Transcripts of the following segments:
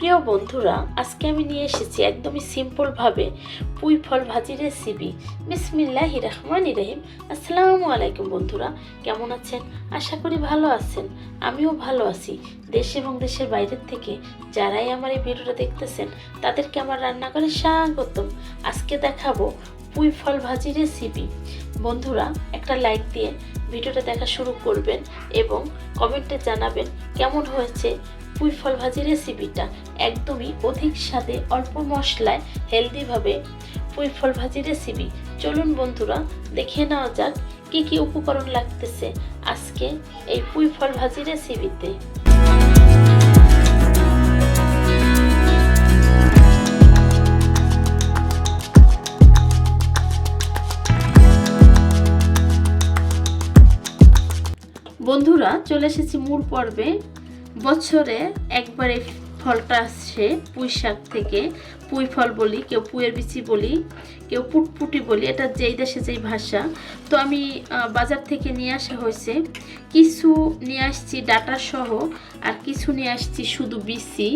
প্রিয় বন্ধুরা, আজকে আমি নিয়ে এসেছি একদমই সিম্পলভাবে পুঁই ফল ভাজি রেসিপি বিসমিল্লাহ রহমান রহিম। আসসালামু আলাইকুম বন্ধুরা, কেমন আছেন? আশা করি ভালো আছেন। আমিও ভালো আছি। দেশ এবং দেশের বাইরের থেকে যারাই আমার এই ভিডিওটা দেখতেছেন, তাদেরকে আমার রান্না রান্নাঘরে স্বাগতম। আজকে দেখাবো পুঁই ফল ভাজি রেসিপি বন্ধুরা, একটা লাইক দিয়ে ভিডিওটা দেখা শুরু করবেন এবং কমেন্টে জানাবেন কেমন হয়েছে পুঁই ফল ভাজি রেসিপিটা একদমই অধিক স্বাদে অল্প মশলায় হেলদিভাবে পুঁই ফল ভাজি রেসিপি চলুন বন্ধুরা, দেখে নেওয়া যাক কী কী উপকরণ লাগতেছে আজকে এই পুঁই ফল ভাজি রেসিপিতে বন্ধুরা, চলে এসেছি মূল পর্বে। বছরে একবারে ফলটা আসছে, পুঁই শাক থেকে। পুঁই ফল বলি, কেউ পুঁয়ের বিচি বলি, কেউ পুটপুটি বলি, এটা যেই দেশে যেই ভাষা। তো আমি বাজার থেকে নিয়ে আসা হয়েছে। কিছু নিয়ে আসছি ডাটা সহ, আর কিছু নিয়ে আসছি শুধু বিচি।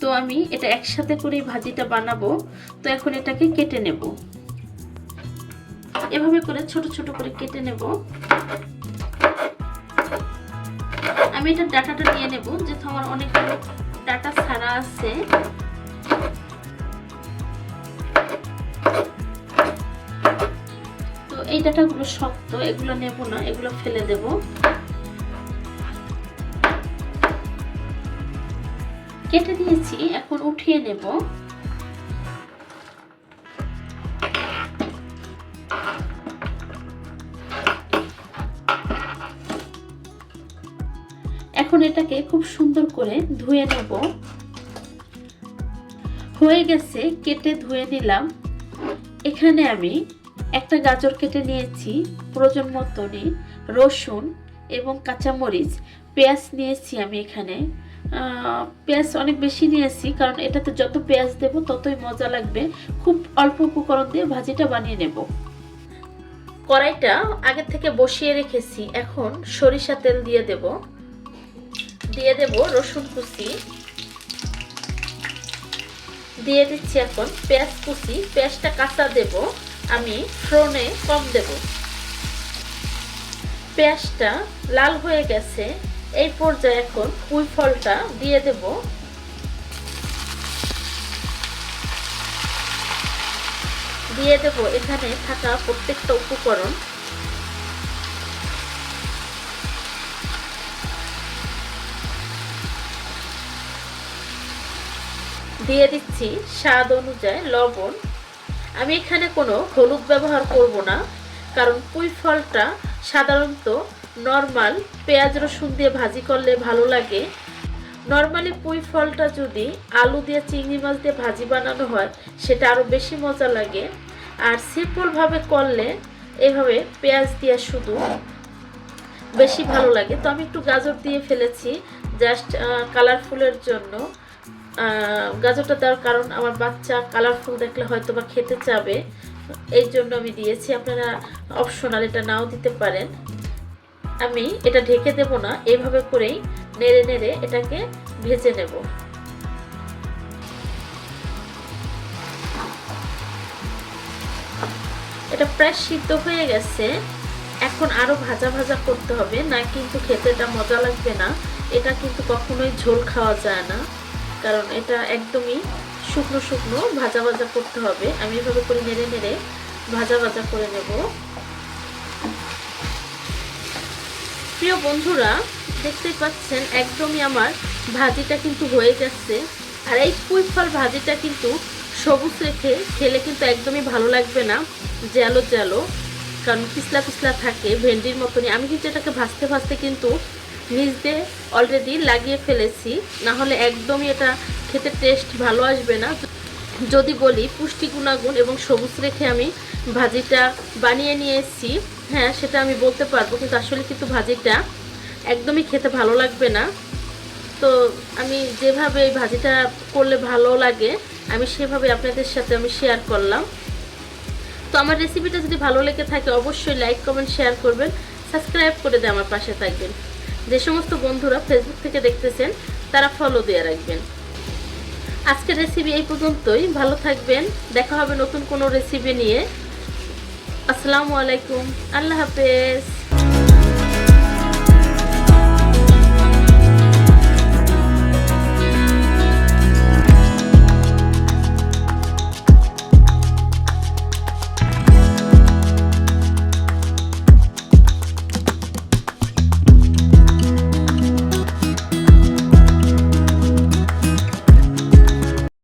তো আমি এটা একসাথে করেই ভাজিটা বানাবো। তো এখন এটাকে কেটে নেব। এভাবে করে ছোট ছোট করে কেটে নেব। আমি এটা ডাটাটা নিয়ে নেব, যেহেতু আমার অনেকগুলো ডাটা ছাড়া আছে। তো এই ডাটাগুলো শক্ত, এগুলো নেব না, এগুলো ফেলে দেব। কেটে দিয়েছি, এখন উঠিয়ে নেব। এখন এটাকে খুব সুন্দর করে ধুয়ে নেব। হয়ে গেছে, কেটে ধুয়ে নিলাম। এখানে আমি একটা গাজর কেটে নিয়েছি, প্রয়োজন মতনই রসুন এবং কাঁচামরিচ, পেঁয়াজ নিয়েছি আমি এখানে। পেঁয়াজ অনেক বেশি নিয়েছি কারণ এটাতে যত পেঁয়াজ দেব ততই মজা লাগবে। খুব অল্প উপকরণ দিয়ে ভাজিটা বানিয়ে নেব। কড়াইটা আগে থেকে বসিয়ে রেখেছি, এখন সরিষা তেল দিয়ে দেবো। দিয়ে দেব রসুন কুচি। দিয়ে দিচ্ছি এখন পেঁয়াজ কুচি। পেঁয়াজটা কাঁচা দেব, আমি ফ্রনে কম দেব। পেঁয়াজটা লাল হয়ে গেছে, এই পর্যায়ে এখন পুঁই ফলটা দিয়ে দেব। দিয়ে দেব এখানে থাকা প্রত্যেকটা উপকরণ। দিয়ে দিচ্ছি স্বাদ অনুযায়ী লবণ। আমি এখানে কোনো হলুদ ব্যবহার করব না, কারণ পুঁই ফলটা সাধারণত নর্মাল পেঁয়াজ রসুন দিয়ে ভাজি করলে ভালো লাগে। নর্মালি পুঁই ফলটা যদি আলু দিয়ে চিংড়ি মাছ দিয়ে ভাজি বানানো হয়, সেটা আরও বেশি মজা লাগে। আর সিম্পলভাবে করলে এভাবে পেঁয়াজ দিয়ে শুধু বেশি ভালো লাগে। তো আমি একটু গাজর দিয়ে ফেলেছি, জাস্ট কালারফুলের জন্য। গাজরটা দেওয়ার কারণ আমার বাচ্চা কালারফুল দেখলে হয়তো বা খেতে চাবে। এই জন্য আমি দিয়েছি। আপনারা অপশনাল এটা নাও দিতে পারেন। আমি এটা ঢেকে দেব না। এইভাবে করেই নেড়ে নেড়ে এটাকে ভেজে নেব। এটা প্রায় সিদ্ধ হয়ে গেছে। এখন আরও ভাজা ভাজা করতে হবে। না কিন্তু খেতে এটা মজা লাগবে না। এটা কিন্তু কখনোই ঝোল খাওয়া যায় না। কারণ এটা একদমই শুকনো শুকনো ভাজা ভাজা করতে হবে। আমি এভাবে করে নেড়ে নেড়ে ভাজা ভাজা করে নেব। প্রিয় বন্ধুরা, দেখতেই পাচ্ছেন একদমই আমার ভাজিটা কিন্তু হয়ে যাচ্ছে আর এই পুঁই ফল ভাজিটা কিন্তু সবুজ রেখে খেলে কিন্তু একদমই ভালো লাগবে না, জ্যালো জ্যালো। কারণ পিছলা পিছলা থাকে, ভেন্ডির মতনই। আমি কিন্তু এটাকে ভাজতে ভাজতে কিন্তু নিচ দিয়ে অলরেডি লাগিয়ে ফেলেছি। না হলে একদমই এটা খেতে টেস্ট ভালো আসবে না। যদি বলি পুষ্টি গুণাগুণ এবং সবুজ রেখে আমি ভাজিটা বানিয়ে নিয়ে এসেছি হ্যাঁ সেটা আমি বলতে পারব, কিন্তু আসলে কিন্তু ভাজিটা একদমই খেতে ভালো লাগবে না। তো আমি যেভাবে এই ভাজিটা করলে ভালো লাগে, আমি সেভাবে আপনাদের সাথে আমি শেয়ার করলাম। তো আমার রেসিপিটা যদি ভালো লেগে থাকে, অবশ্যই লাইক কমেন্ট শেয়ার করবেন। সাবস্ক্রাইব করে দিয়ে আমার পাশে থাকবেন। যে সমস্ত বন্ধুরা ফেসবুক থেকে দেখতেছেন, তারা ফলো দিয়ে রাখবেন। আজকের রেসিপি এই পর্যন্তই। ভালো থাকবেন। দেখা হবে নতুন কোনো রেসিপি নিয়ে। আসসালামু আলাইকুম। আল্লাহ হাফেজ।